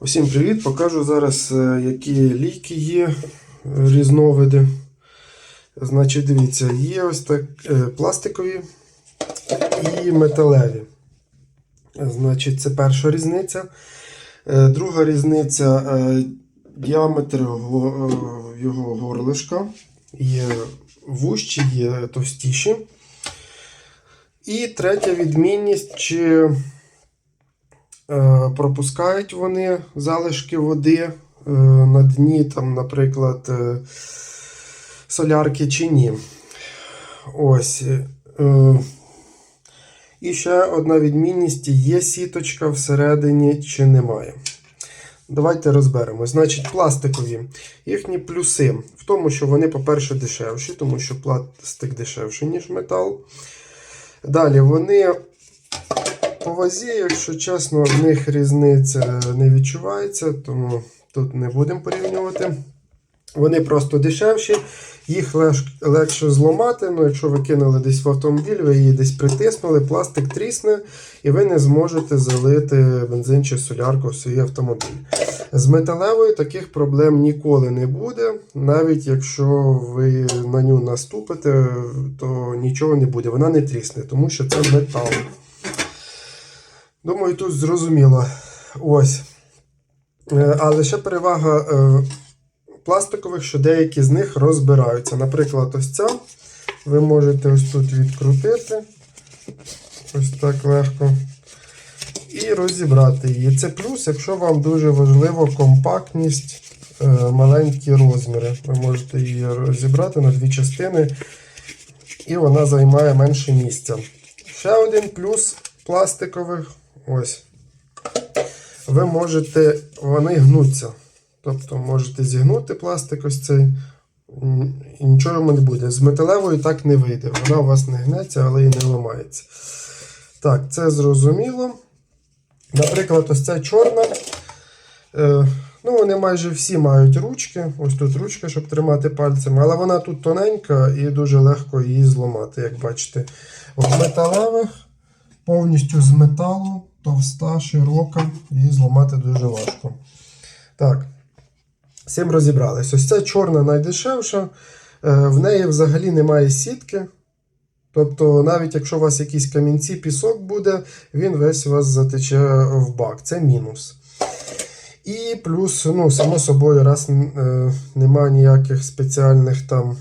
Усім привіт! Покажу зараз, е, які ліки є е, різновиди. Значить, дивіться, є ось так е, пластикові і металеві. Значить, це перша різниця. Друга різниця діаметр його горлишка. Є вужчі, є товстіші. І третя відмінність, чи пропускають вони залишки води е, на дні, там, наприклад, е, солярки чи ні. Ось. е, І ще одна відмінність: є сіточка всередині чи немає. Давайте розберемо. Значить, пластикові. Їхні плюси в тому, що вони, по-перше, дешевші, тому що пластик дешевший, ніж метал. Далі вони по вазі, якщо чесно, в них різниця не відчувається, тому тут не будемо порівнювати. Вони просто дешевші, їх легше зламати. Ну, якщо ви кинули десь в автомобіль, ви її десь притиснули, пластик трісне, і ви не зможете залити бензин чи солярку в свій автомобіль. З металевою таких проблем ніколи не буде. Навіть якщо ви на нього наступите, то нічого не буде. Вона не трісне, тому що це метал. Думаю, тут зрозуміло. Ось. Е, Але ще перевага е, пластикових, що деякі з них розбираються. Наприклад, ось ця. Ви можете ось тут відкрутити. Ось так легко. І розібрати її. Це плюс, якщо вам дуже важливо компактність, е, маленькі розміри. Ви можете її розібрати на дві частини, і вона займає менше місця. Ще один плюс пластикових. Ось. Ви можете, вони гнуться. Тобто можете зігнути пластик ось цей. І нічого йому не буде. З металевою так не вийде. Вона у вас не гнеться, але і не ламається. Так, це зрозуміло. Наприклад, ось ця чорна. Е, ну, вони майже всі мають ручки. Ось тут ручка, щоб тримати пальцями, але вона тут тоненька і дуже легко її зламати, як бачите. В металевих повністю з металу, товста, широка, її зламати дуже важко. Так, цим розібрались. Ось ця чорна найдешевша. Е, В неї взагалі немає сітки. Тобто, навіть якщо у вас якісь камінці, пісок буде, він весь у вас затече в бак. Це мінус. І плюс, ну, само собою, раз е, немає ніяких спеціальних там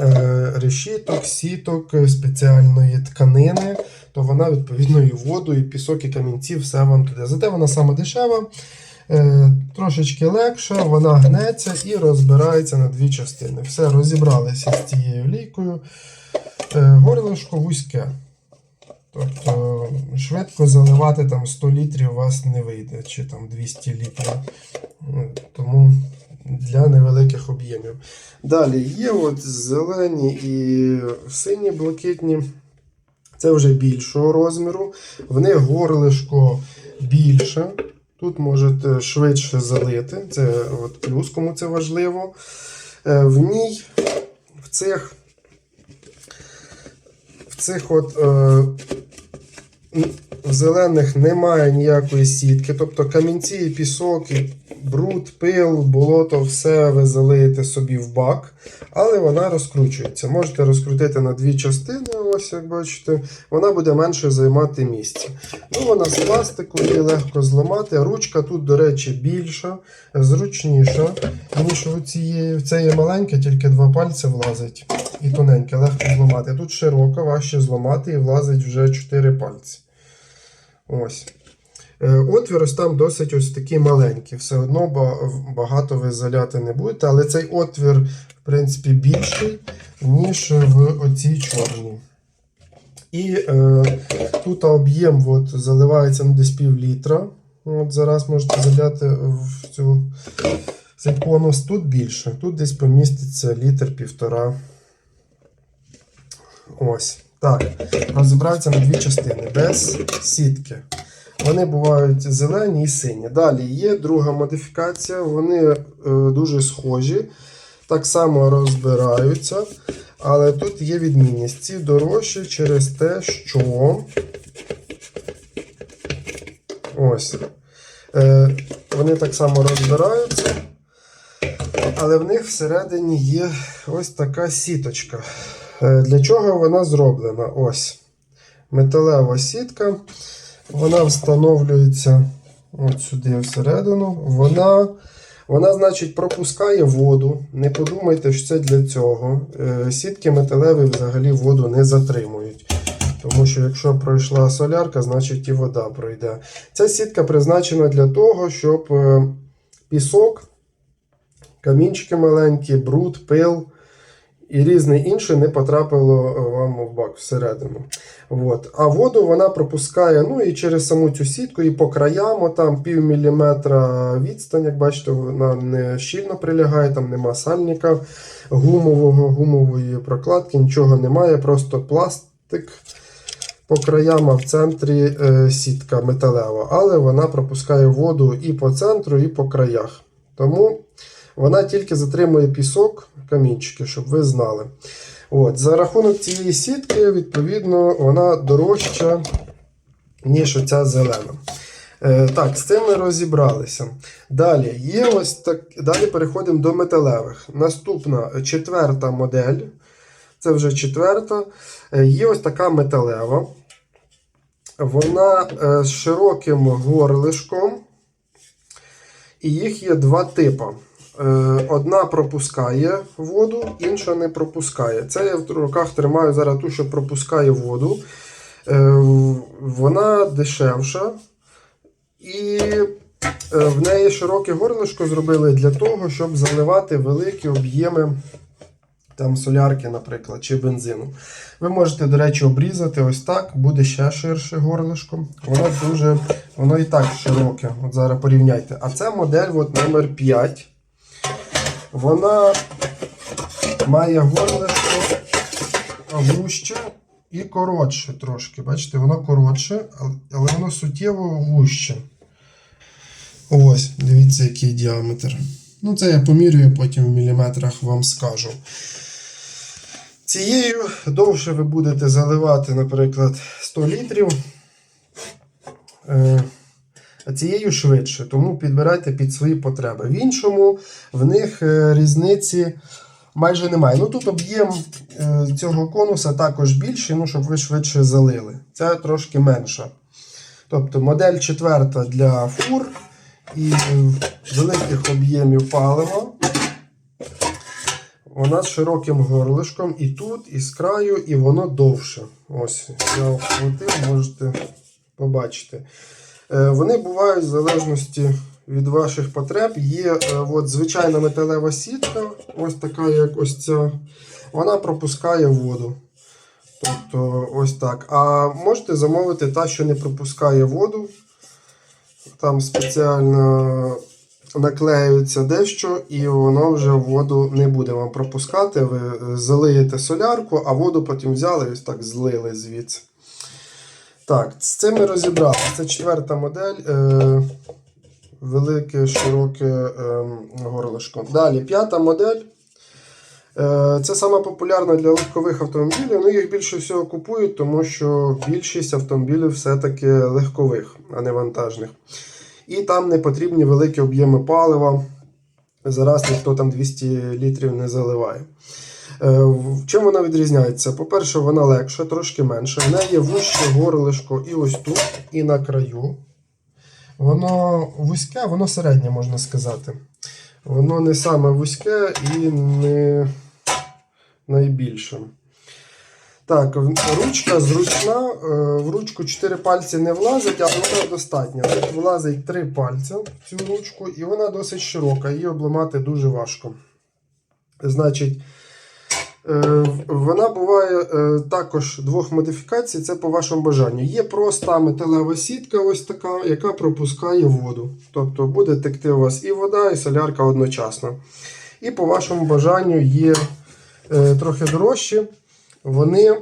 е, решіток, сіток, е, спеціальної тканини, то вона відповідно і воду, і пісок, і камінці, все вам туди. Зате вона саме дешева, е, трошечки легша, вона гнеться і розбирається на дві частини. Все, розібралися з цією лійкою. Е, горлишко вузьке. Тобто швидко заливати там 100 літрів у вас не вийде, чи там 200 літрів. Ну, Тому для невеликих об'ємів. Далі є от зелені і сині блакитні. Це вже більшого розміру. В них горлишко більше. Тут можете швидше залити. Це от плюс, кому це важливо. Е, В ній, в цих, в цих от. Е, в зелених немає ніякої сітки, тобто камінці, пісок, бруд, пил, болото, все ви залиєте собі в бак, але вона розкручується. Можете розкрутити на дві частини, ось як бачите, вона буде менше займати місця. Ну, Вона з пластику, її легко зламати. Ручка тут, до речі, більша, зручніша, ніж у цієї. Це є маленьке, тільки два пальці влазить і тоненьке, легко зламати. Тут широка, важче зламати і влазить вже 4 пальці. Ось. Е, Отвір ось там досить ось такий маленький. Все одно багато ви заляти не будете, але цей отвір, в принципі, більший, ніж в оцій чорній. І е, тут об'єм от, заливається ну, десь пів літра. От зараз можете заляти в цю цей конус. Тут більше. Тут десь поміститься літр півтора. Ось. Так. Розібрався на дві частини без сітки. Вони бувають зелені і сині. Далі є друга модифікація, вони е, дуже схожі, так само розбираються. Але тут є відмінність. Ці дорожчі через те, що ось. Е, вони так само розбираються, але в них всередині є ось така сіточка. Е, для чого вона зроблена? Ось металева сітка. Вона встановлюється от сюди всередину. Вона, вона, значить, пропускає воду. Не подумайте, що це для цього. Е, Сітки металеві взагалі воду не затримують. Тому що якщо пройшла солярка, значить і вода пройде. Ця сітка призначена для того, щоб е, пісок, камінчики маленькі, бруд, пил і різне інше не потрапило е, вам в бак всередину. От. А воду вона пропускає ну, і через саму цю сітку, і по краям, там пів міліметра відстань, як бачите, вона не щільно прилягає, там нема сальника гумового, гумової прокладки, нічого немає, просто пластик по краям, а в центрі е, сітка металева. Але вона пропускає воду і по центру, і по краях. Тому вона тільки затримує пісок, камінчики, щоб ви знали. От, за рахунок цієї сітки, відповідно, вона дорожча, ніж оця зелена. Е, так, з цим ми розібралися. Далі є ось так. Далі переходимо до металевих. Наступна четверта модель. Це вже четверта. Е, є ось така металева. Вона е, з широким горлишком. І їх є два типи. Е, Одна пропускає воду, інша не пропускає. Це я в руках тримаю зараз ту, що пропускає воду. Е, Вона дешевша. І е, в неї широке горлишко зробили для того, щоб заливати великі об'єми там солярки, наприклад, чи бензину. Ви можете, до речі, обрізати ось так, буде ще ширше горлишко. Воно дуже, воно і так широке. От зараз порівняйте. А це модель от, номер 5. Вона має горлишко вужче і коротше трошки. Бачите, воно коротше, але- воно суттєво вужче. Ось, дивіться, який діаметр. Ну, це я помірюю, потім в міліметрах вам скажу. Цією довше ви будете заливати, наприклад, 100 літрів. Е, А цією швидше, тому підбирайте під свої потреби. В іншому в них е, різниці майже немає. Ну тут об'єм е, цього конуса також більший, ну, щоб ви швидше залили. Це трошки менша. Тобто модель четверта для фур і великих об'ємів палива. Вона з широким горлишком і тут, і з краю, і воно довше. Ось, я вкрутив, можете побачити. Е, Вони бувають в залежності від ваших потреб. Є е, от, звичайна металева сітка, ось така, як ось ця. Вона пропускає воду. Тобто, ось так. А можете замовити та, що не пропускає воду. Там спеціально наклеюється дещо, і воно вже воду не буде вам пропускати. Ви е, залиєте солярку, а воду потім взяли і ось так злили звідси. Так, з цим ми розібралися. Це четверта модель. Е, велике, широке е, горлишко. Далі, п'ята модель. Е, Це сама популярна для легкових автомобілів. Ну, їх більше всього купують, тому що більшість автомобілів все-таки легкових, а не вантажних. І там не потрібні великі об'єми палива. Зараз ніхто там 200 літрів не заливає. Е, в чому вона відрізняється? По-перше, вона легша, трошки менша. В неї вужче горлишко і ось тут, і на краю. Воно вузьке, воно середнє, можна сказати. Воно не саме вузьке і не найбільше. Так, ручка зручна. е, В ручку 4 пальці не влазить, але вона достатня. Тут влазить 3 пальця в цю ручку, і вона досить широка, її обламати дуже важко. Значить, вона буває е, також двох модифікацій, це по вашому бажанню. Є проста металева сітка, ось така, яка пропускає воду. Тобто буде текти у вас і вода, і солярка одночасно. І по вашому бажанню є е, трохи дорожчі, вони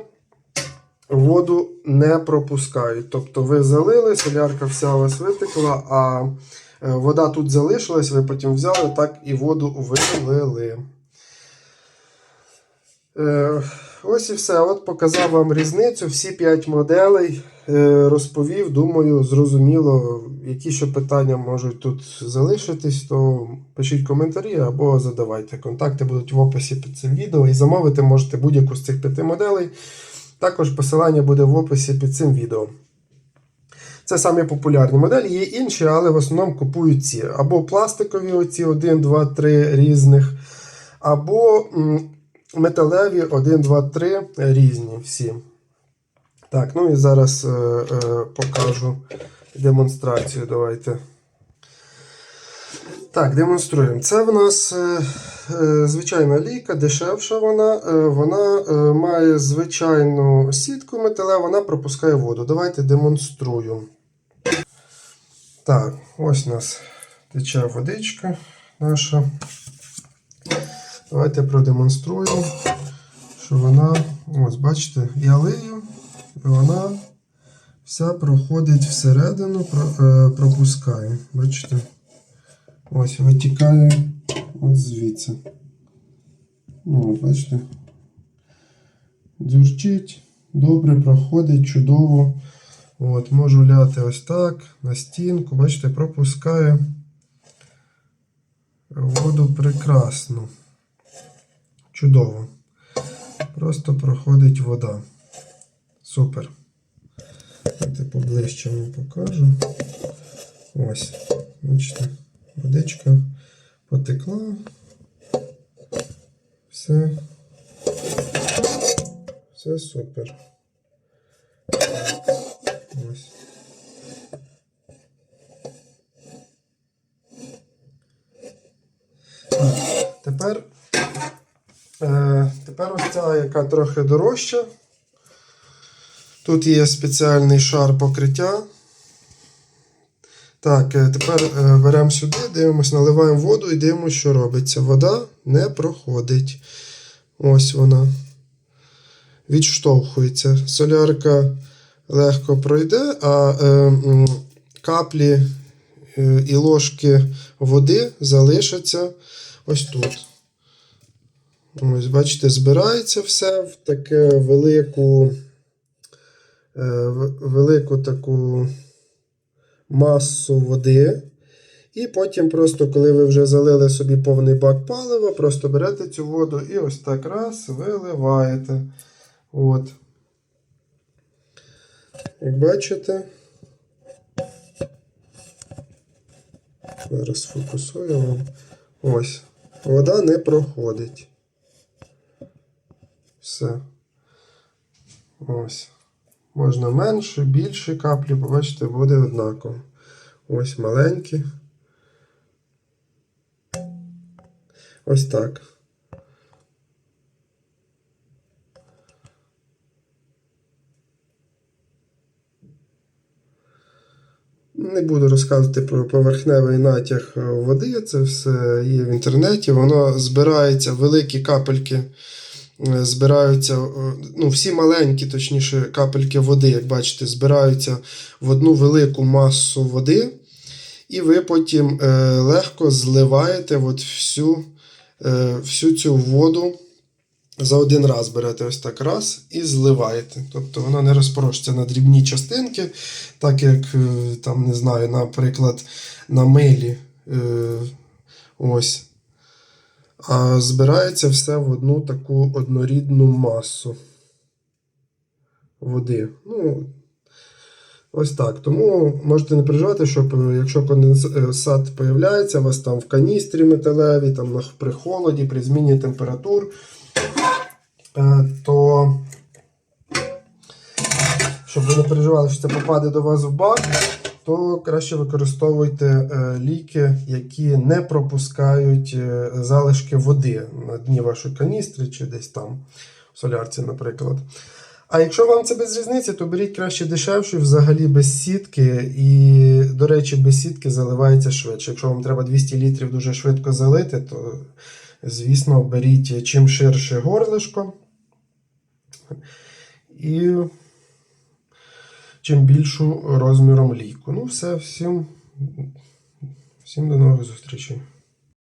воду не пропускають. Тобто ви залили, солярка вся у вас витекла, а е, вода тут залишилась, ви потім взяли так і воду вилили. Е, ось і все. От показав вам різницю. Всі 5 моделей е, розповів. Думаю, зрозуміло, які ще питання можуть тут залишитись, то пишіть коментарі або задавайте. Контакти будуть в описі під цим відео. І замовити можете будь-яку з цих п'яти моделей. Також посилання буде в описі під цим відео. Це самі популярні моделі, є інші, але в основному купують ці. Або пластикові, оці 1, 2, 3 різних, або металеві 1, 2, 3 різні всі. Так, ну і зараз е, е, покажу демонстрацію. Давайте. Так, демонструємо. Це в нас е, е, звичайна лійка, дешевша вона. Е, вона е, має звичайну сітку металеву, вона пропускає воду. Давайте демонструю. Так, ось у нас тече водичка наша. Давайте продемонструю, що вона, ось бачите, я лию, і вона вся проходить всередину, е, пропускає. Бачите? Ось витікає ось звідси. Ну, от, бачите. Дзюрчить, добре проходить, чудово. От, можу ляти ось так, на стінку, бачите, пропускає воду прекрасно. Чудово. Просто проходить вода. Супер. Давайте поближче вам покажу. Ось. Бачите, водичка потекла. Все. Все супер. Ось. Так, тепер, е, тепер ось ця, яка трохи дорожча. Тут є спеціальний шар покриття. Так, е, тепер е, беремо сюди, дивимося, наливаємо воду і дивимося, що робиться. Вода не проходить. Ось вона. Відштовхується. Солярка легко пройде, а е, каплі е, і ложки води залишаться ось тут. Ось, бачите, збирається все в таке велику, е, велику таку масу води. І потім, просто, коли ви вже залили собі повний бак палива, просто берете цю воду і ось так раз виливаєте. От. Як бачите, зараз фокусую вам. Ось. Вода не проходить. Все. Ось. Можна менше, більше каплі, побачите, буде однаково. Ось маленькі. Ось так. Не буду розказувати про поверхневий натяг води, це все є в інтернеті. Воно збирається, великі капельки збираються, е, ну, всі маленькі, точніше, капельки води, як бачите, збираються в одну велику масу води, і ви потім е, легко зливаєте от всю, е, всю цю воду. За один раз берете ось так раз і зливаєте. Тобто воно не розпорошиться на дрібні частинки, так як, е, там, не знаю, наприклад, на милі. е, Ось. Збирається все в одну таку однорідну масу води. Ну, ось так. Тому можете не переживати, щоб е, якщо конденсат з'являється, у вас там в каністрі металевій, там при холоді, при зміні температур, е, то щоб ви не переживали, що це попаде до вас в бак, то краще використовуйте е, ліки, які не пропускають е, залишки води на дні вашої каністри чи десь там в солярці, наприклад. А якщо вам це без різниці, то беріть краще дешевший, взагалі без сітки. І, до речі, без сітки заливається швидше. Якщо вам треба 200 літрів дуже швидко залити, то, звісно, беріть чим ширше горлишко. І чим більшу розміром лійку. Ну, все, всім, всім до нових зустрічей.